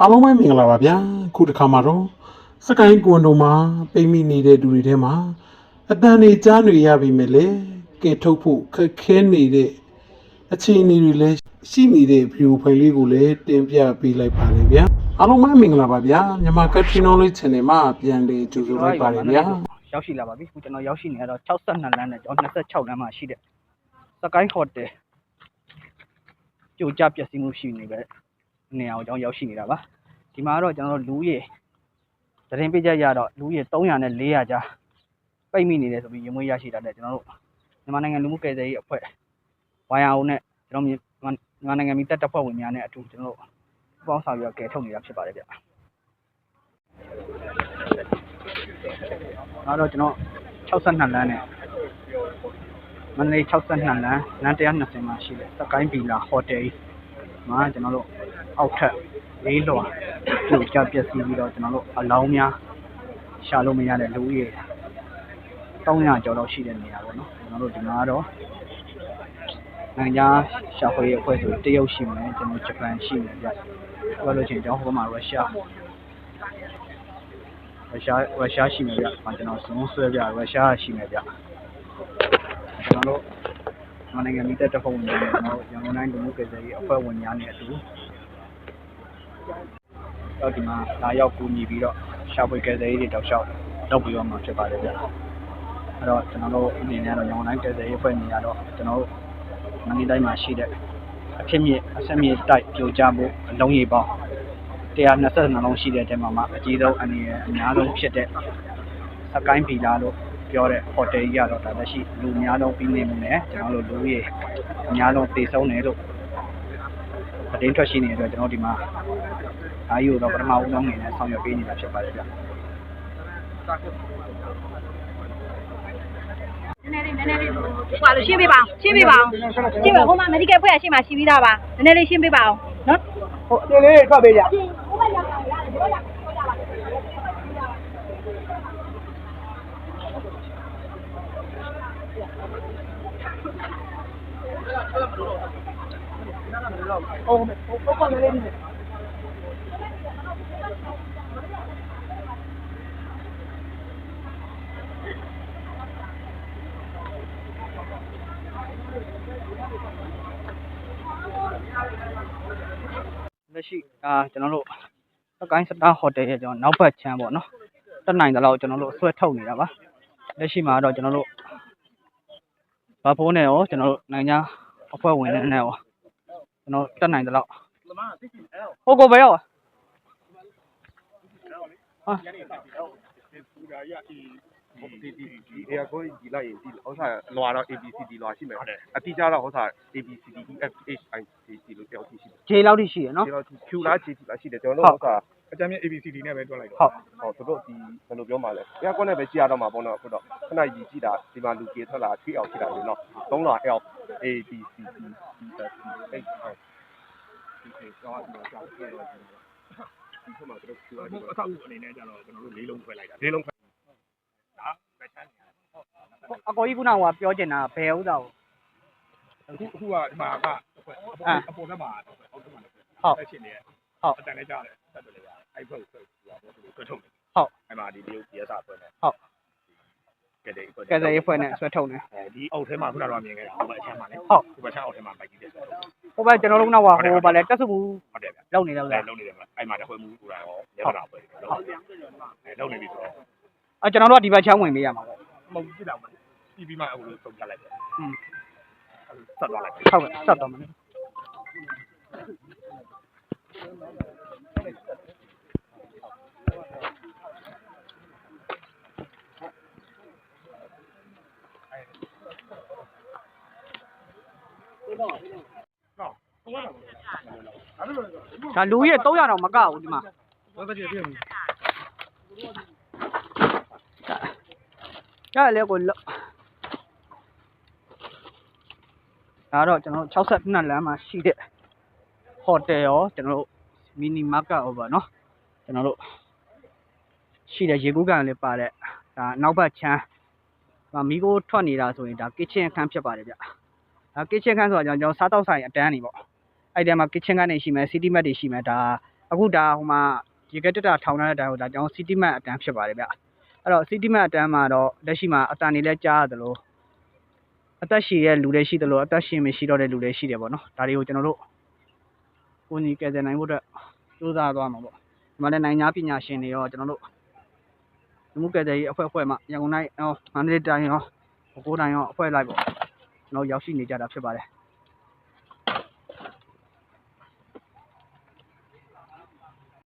အားလုံးပဲမင်္ဂလာပါဗျာခုတစ်ခါမှာတော့စကိုင်းကွန်တိုမှာပိတ်မိနေတဲ့လူတွေထဲမှာအတန်နေကြားနေရပြီမဲ့လေကဲထုတ်ဖို့ခက်ခဲနေတဲ့အခြေအနေတွေလည်းရှိနေတဲ့ဗီဒီယိုဖိုင်လေးကိုလည်းတင်ပြပေးလိုက်ပါတယ်ဗျာအားလုံးပဲမင်္ဂလာပါဗျာမြန်မာကက်ထရီနိုလေး channel မှာပြန်လည်ကြိုဆိုလိုက်ပါတယ်ဗျာရောက်ရှိလာပါပြီခုကျွန်တော်ရောက်ရှိနေရတော့62လမ်းနဲ့ကျွန်တော်26လမ်းမှာရှိတဲ့စကိုင်းဟိုတယ်ကြိုကြပျက်စီးမှုရှိနေပဲ နေရာကိုကျွန်တော်ရောက်ရှိနေတာပါဒီမှာတော့ကျွန်တော်တို့လူရေသတင်းပေးချက်ရတော့လူရေ300နဲ့400ကြားပိတ်မိနေတယ်ဆိုပြီးရင်မွေးရရှိတာတဲ့ကျွန်တော်တို့မြန်မာနိုင်ငံလူမှုကယ်ဆယ်ရေးအဖွဲ့ YRO နဲ့ကျွန်တော်မြန်မာမြန်မာနိုင်ငံမိသက်တပ်ဖွဲ့ဝင်များနဲ့အတူကျွန်တော်တို့ပူးပေါင်းဆောင်ရွက်ကယ်ထုတ်နေတာဖြစ်ပါတယ်ဗျအဲ့တော့ကျွန်တော်62လမ်းနဲ့မန္တလေး62လမ်းလမ်း120မှာရှိတဲ့စကိုင်းဘီလာဟိုတယ်မှာကျွန်တော်တို့ အောက်ထပ်လေးလွှာပြုတ်ကြပျက်စီးပြီးတော့ကျွန်တော်တို့အလောင်းများရှာလို့မရတဲ့လူဦးရေ300ကျော်တော့ရှိတဲ့နေရာပေါ့နော်ကျွန်တော်တို့ဒီမှာတော့နိုင်ငံခြားရှာဖွေရေးအဖွဲ့ဆိုတရုတ်ရှိမယ်ကျွန်တော်ဂျပန်ရှိမယ်ဗျပြောလို့ချင်းကျွန်တော်ဟိုမှာရုရှားရုရှားရုရှားရှိမယ်ဗျ။ကျွန်တော်စုံဆွဲပြရုရှားရှိမယ်ဗျ။ကျွန်တော်တို့မြန်မာနိုင်ငံမိသက်တပ်ဖွဲ့ဝင်တွေနဲ့ကျွန်တော်ရန်ကုန်တိုင်းလူမှုကယ်ဆယ်ရေးအဖွဲ့ဝင်များနဲ့အတူ တော့ဒီမှာလာရောက်ကူညီပြီးတော့ရှာဖွေကယ်ဆယ်ရေးတွေတောက်လျှောက်လုပ်ပြီးတော့မှာဖြစ်ပါတယ်ဗျ။အဲ့တော့ကျွန်တော်တို့အနေနဲ့တော့ရန်ကုန်တိုင်းကယ်ဆယ်ရေးအဖွဲ့နေရတော့ကျွန်တော်တို့မန္တလေးတိုင်းမှာရှိတဲ့အဖြစ်မြင့်အဆက်မြင့်တိုက်ပြိုကျမှုအလုံးကြီးပေါင်း122လုံးရှိတဲ့အထဲမှာမှအကြီးဆုံးအနေနဲ့အများဆုံးဖြစ်တဲ့စကိုင်းဗီလာလို့ပြောတဲ့ဟိုတယ်ကြီးကတော့ဒါလက်ရှိလူအများဆုံးပြီးနေမှုနဲ့ကျွန်တော်တို့လူကြီးအများဆုံးတည်ဆုံးတယ်လို့ သတင်းထွက်ရှိနေတဲ့အတွက်ကျွန်တော်ဒီမှာအားယူတော့ပထမဦးဆုံးအနေနဲ့ဆောင်ရွက်ပေးနေတာဖြစ်ပါတယ်ဗျနည်းနည်းလေးနည်းနည်းလေးဟိုပါလို့ရှင်းပေးပါအောင်ရှင်းပေးပါအောင်ရှင်းပါဟိုမှာ medical ဖွဲ့ရရှင်းပါရှိပြီးသားပါနည်းနည်းလေးရှင်းပေးပါအောင်နော်ဟိုအသေးလေးထွက်ပေးကြလက် ရှိအာကျွန်တော်တို့စကိုင်းစတားဟိုတယ်ရဲ့ကျွန်တော်နောက်ဘက်ချမ်းပေါ့နော်တက်နိုင်တယ်လို့ကျွန်တော်တို့ဆွဲထုတ်နေတာပါလက်ရှိမှာတော့ကျွန်တော်တို့ဘာဖိုးနဲ့ရောကျွန်တော်တို့နိုင်ငံအဖွဲ့ဝင်နဲ့ရော ကျွန်တော်တက်နိုင်တယ်လို့ဟုတ်ကောပဲရောဟာဒီဒီဒီအဲကိုဒီလိုက်ရင်ဒီဥစ္စာလွာတော့ ABCD လွာရှိမယ်အတိကျတော့ဥစ္စာ ABCD EF H I J J လို့ပြောရှိရှိတယ်ဂျေလောက်ထိရှိရနော်ဒီတော့ Q လား J T လားရှိတယ်ကျွန်တော်တို့ဥစ္စာ အကြမ်းမြင့် ABCD နဲ့ပဲတွက်လိုက်ဟုတ်ဟောသူတို့ဒီဘယ်လိုပြောမှလဲတရားကွက်နဲ့ပဲကြည့်ရတော့မှာပေါ့နော်ခုတော့ခဏကြီးကြည့်တာဒီမှာလူကြီးထွက်လာထွေးအောင်ဖြစ်တာလေနော်သုံးလွာ L A B C D E F G H I ဒီတော့ဒီမှာကြောက်ပြတော့ဒီခုမှတို့ Q အထောက်အကူအနေနဲ့ကျတော့ကျွန်တော်တို့လေးလုံးခွဲလိုက်တာလေးလုံးခွဲဒါပဲချမ်းနေအကိုကြီးခုနကပြောချင်တာဘယ်ဥစ္စာကိုအခုအခုကဒီမှာကအပေါ်အပေါ်ဘက်မှာအောက်ဘက်မှာဆက်ချင်နေအတန်လေးကြားတယ်ဆက်တယ်လေ အဲ့ဘက်ကိုဆွဲထုတ်တယ်အဲ့မှာဒီလေးကိုပြရစာဆွဲတယ်ကဲတဲ့ကယ်ဆယ်ရေးဖွဲ့နဲ့ဆွဲထုတ်နေအဲဒီအောက်ထဲမှာခုနကတော့မြင်ခဲ့တာဟိုဘက်အချမ်းမှာလေဟုတ်ဟိုဘက်ချမ်းအောက်ထဲမှာပိုက်ကြည့်တယ်ဆိုတော့ဟိုဘက်ကျွန်တော်တို့ကတော့ဟိုဗာလဲတက်စုမှုဟုတ်တယ်ဗျလောက်နေတော့အဲလားလုံးနေတယ်မလားအဲ့မှာတခွေးမှုကူတာရောရတာပဲဟုတ်အဲလုံးနေပြီဆိုတော့အဲကျွန်တော်တို့ကဒီဘက်ချမ်းဝင်ပေးရမှာပေါ့မဟုတ်ကြည့်တော့ဘူးပြီးပြီးမှအခုလို့ဆုံးဖြတ်လိုက်တယ်อืมဆက်သွားလိုက်ဟုတ်ကဲ့ဆက်တော့မလဲ ဒါလူကြီး300တော့မကဘူးဒီမှာကြားလေကိုလောက်ဒါတော့ကျွန်တော်62နှစ်လမ်းမှာရှိတဲ့ဟိုတယ်ရောကျွန်တော်တို့မီနီမားကတ်ဟောပါနော်ကျွန်တော်တို့ရှိတဲ့ရေကူးကန်လေးပါတဲ့ဒါနောက်ဘက်ချမ်းမီးကိုထွက်နေတာဆိုရင်ဒါ kitchen အခန်းဖြစ်ပါတယ်ဗျ ဒါ kitchen အခန်းဆိုတာကျွန်တော်စားတောက်ဆိုင်အတန်းနေပေါ့အဲ့ဒီမှာ kitchen ခန်းနေရှိမယ် city mat တွေရှိမယ်ဒါအခုဒါဟိုမှာရေကက်တက်တာထောင်ထားတဲ့အတိုင်းဟိုဒါကျွန်တော်စီတီမတ်အတန်းဖြစ်ပါတယ်ဗျအဲ့တော့စီတီမတ်အတန်းမှာတော့လက်ရှိမှာအတန်နေလဲကြားရတယ်လို့အသက်ရှည်တဲ့လူတွေရှိတယ်လို့အသက်ရှင်မရှိတော့တဲ့လူတွေရှိတယ်ပေါ့နော်ဒါတွေကိုကျွန်တော်တို့ကိုကြီးကယ်ဆယ်နိုင်ဖို့အတွက်စူးစမ်းသွားမှာပေါ့ဒီမှာလည်းနိုင်ငံပညာရှင်တွေရောကျွန်တော်တို့ဒီမှုကယ်ဆယ်ရေးအဖွဲ့အဖွဲ့မှရန်ကုန်တိုင်းရောမန္တလေးတိုင်းရောပဲခူးတိုင်းရောအဖွဲ့လိုက်ပေါ့ ကျွန်တော်ရောက်ရှိနေကြတာဖြစ်ပါတယ်